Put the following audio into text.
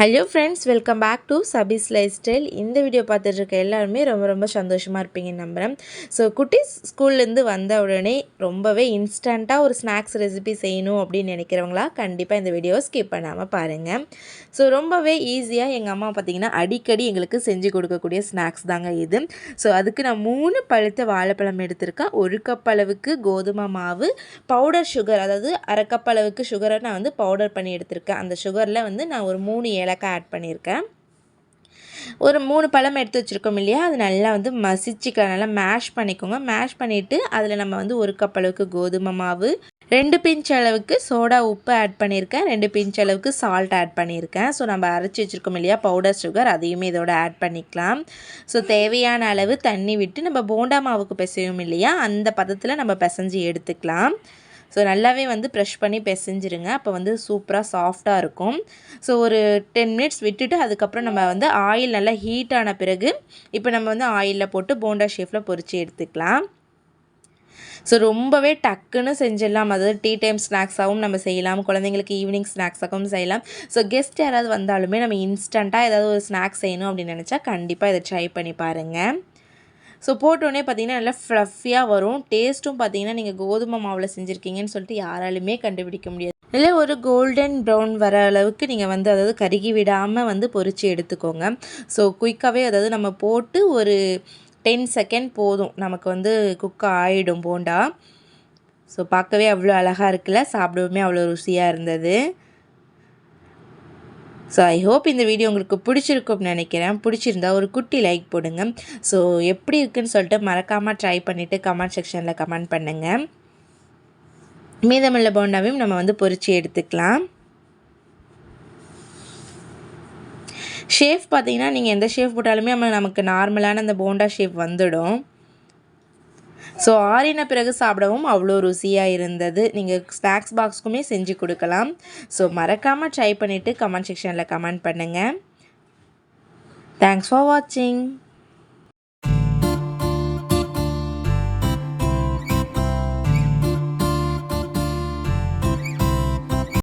Hello friends welcome back to Sabi's life style இந்த video பார்த்துட்டு இருக்க எல்லாருமே ரொம்ப ரொம்ப சந்தோஷமாக இருப்பீங்கன்னு நம்புகிறேன் ஸோ குட்டீஸ் ஸ்கூல்லேருந்து வந்த உடனே ரொம்பவே இன்ஸ்டண்ட்டாக ஒரு ஸ்நாக்ஸ் ரெசிபி செய்யணும் அப்படின்னு நினைக்கிறவங்களா கண்டிப்பாக இந்த வீடியோவை ஸ்கிப் பண்ணாமல் பாருங்கள் ஸோ ரொம்பவே ஈஸியாக எங்கள் அம்மா பார்த்திங்கன்னா அடிக்கடி எங்களுக்கு செஞ்சு கொடுக்கக்கூடிய ஸ்நாக்ஸ் தாங்க இது. ஸோ அதுக்கு நான் மூணு பழுத்த வாழைப்பழம் எடுத்திருக்கேன். ஒரு கப் அளவுக்கு கோதுமை மாவு பவுடர் சுகர் அதாவது அரை கப் அளவுக்கு சுகரை நான் வந்து பவுடர் பண்ணி எடுத்திருக்கேன். அந்த சுகரில் வந்து நான் ஒரு மூணு ஏலக்காய் ஆட் பண்ணியிருக்கேன். ஒரு மூணு பழம் எடுத்து வச்சுருக்கோம் இல்லையா? அது நல்லா வந்து மசிச்சுக்கலாம் நல்லா மேஷ் பண்ணிக்கோங்க. மேஷ் பண்ணிவிட்டு அதில் நம்ம வந்து ஒரு கப் அளவுக்கு கோதுமை மாவு ரெண்டு பிஞ்ச் அளவுக்கு சோடா உப்பு ஆட் பண்ணியிருக்கேன். ரெண்டு பிஞ்ச் அளவுக்கு சால்ட் ஆட் பண்ணியிருக்கேன். ஸோ நம்ம அரைச்சி வச்சுருக்கோம் இல்லையா? பவுடர் சுகர் அதையுமே இதோட ஆட் பண்ணிக்கலாம். ஸோ தேவையான அளவு தண்ணி விட்டு நம்ம போண்டா மாவுக்கு பிசையும் இல்லையா? அந்த பதத்தில் நம்ம பிசைஞ்சு எடுத்துக்கலாம். ஸோ நல்லாவே வந்து ப்ரெஷ் பண்ணி பிசைஞ்சிருங்க. அப்போ வந்து சூப்பராக சாஃப்டாக இருக்கும். ஸோ ஒரு டென் மினிட்ஸ் விட்டுட்டு அதுக்கப்புறம் நம்ம வந்து ஆயில் நல்லா ஹீட் ஆன பிறகு இப்போ நம்ம வந்து ஆயிலில் போட்டு போண்டா ஷேஃபில் பொறிச்சு எடுத்துக்கலாம். ஸோ ரொம்பவே டக்குன்னு செஞ்சிடலாம். அதாவது டீ டைம் ஸ்நாக்ஸாகவும் நம்ம செய்யலாம். குழந்தைங்களுக்கு ஈவினிங் ஸ்நாக்ஸாகவும் செய்யலாம். ஸோ கெஸ்ட் யாராவது வந்தாலுமே நம்ம இன்ஸ்டண்ட்டாக ஏதாவது ஒரு ஸ்நாக்ஸ் செய்யணும் அப்படின்னு நினச்சா கண்டிப்பாக இதை ட்ரை பண்ணி பாருங்கள் ஸோ போட்டோடனே பார்த்தீங்கன்னா நல்லா ஃப்ளஃபியாக வரும். டேஸ்ட்டும் பார்த்தீங்கன்னா நீங்கள் கோதுமை மாவில் செஞ்சுருக்கீங்கன்னு சொல்லிட்டு யாராலுமே கண்டுபிடிக்க முடியாது. இல்லை ஒரு கோல்டன் ப்ரௌன் வர அளவுக்கு நீங்கள் வந்து அதாவது கருகி விடாமல் வந்து பொறிச்சு எடுத்துக்கோங்க. ஸோ குயிக்காகவே அதாவது நம்ம போட்டு ஒரு டென் செகண்ட் போதும். நமக்கு வந்து குக் ஆகிடும் போண்டா. ஸோ பார்க்கவே அவ்வளோ அழகாக இருக்குல்ல? சாப்பிடவுமே அவ்வளோ ருசியாக இருந்தது. ஸோ ஐ ஹோப் இந்த வீடியோ உங்களுக்கு பிடிச்சிருக்கும்னு நினைக்கிறேன். பிடிச்சிருந்தா ஒரு குட்டி லைக் போடுங்க. ஸோ எப்படி இருக்குன்னு சொல்லிட்டு மறக்காமல் ட்ரை பண்ணிவிட்டு கமெண்ட் செக்ஷனில் கமெண்ட் பண்ணுங்கள் மீதமுள்ள போண்டாவையும் நம்ம வந்து பொறிச்சு எடுத்துக்கலாம். ஷேஃப் பார்த்தீங்கன்னா நீங்கள் எந்த ஷேஃப் போட்டாலுமே நம்ம நமக்கு நார்மலான அந்த போண்டா ஷேப் வந்துடும். ஸோ ஆறின பிறகு சாப்பிடவும் அவ்வளோ ருசியாக இருந்தது. நீங்கள் ஸ்நாக்ஸ் பாக்ஸ்க்குமே செஞ்சு கொடுக்கலாம். ஸோ மறக்காமல் ட்ரை பண்ணிவிட்டு கமெண்ட் செக்ஷனில் கமெண்ட் பண்ணுங்கள் தேங்க்ஸ் ஃபார் வாட்சிங்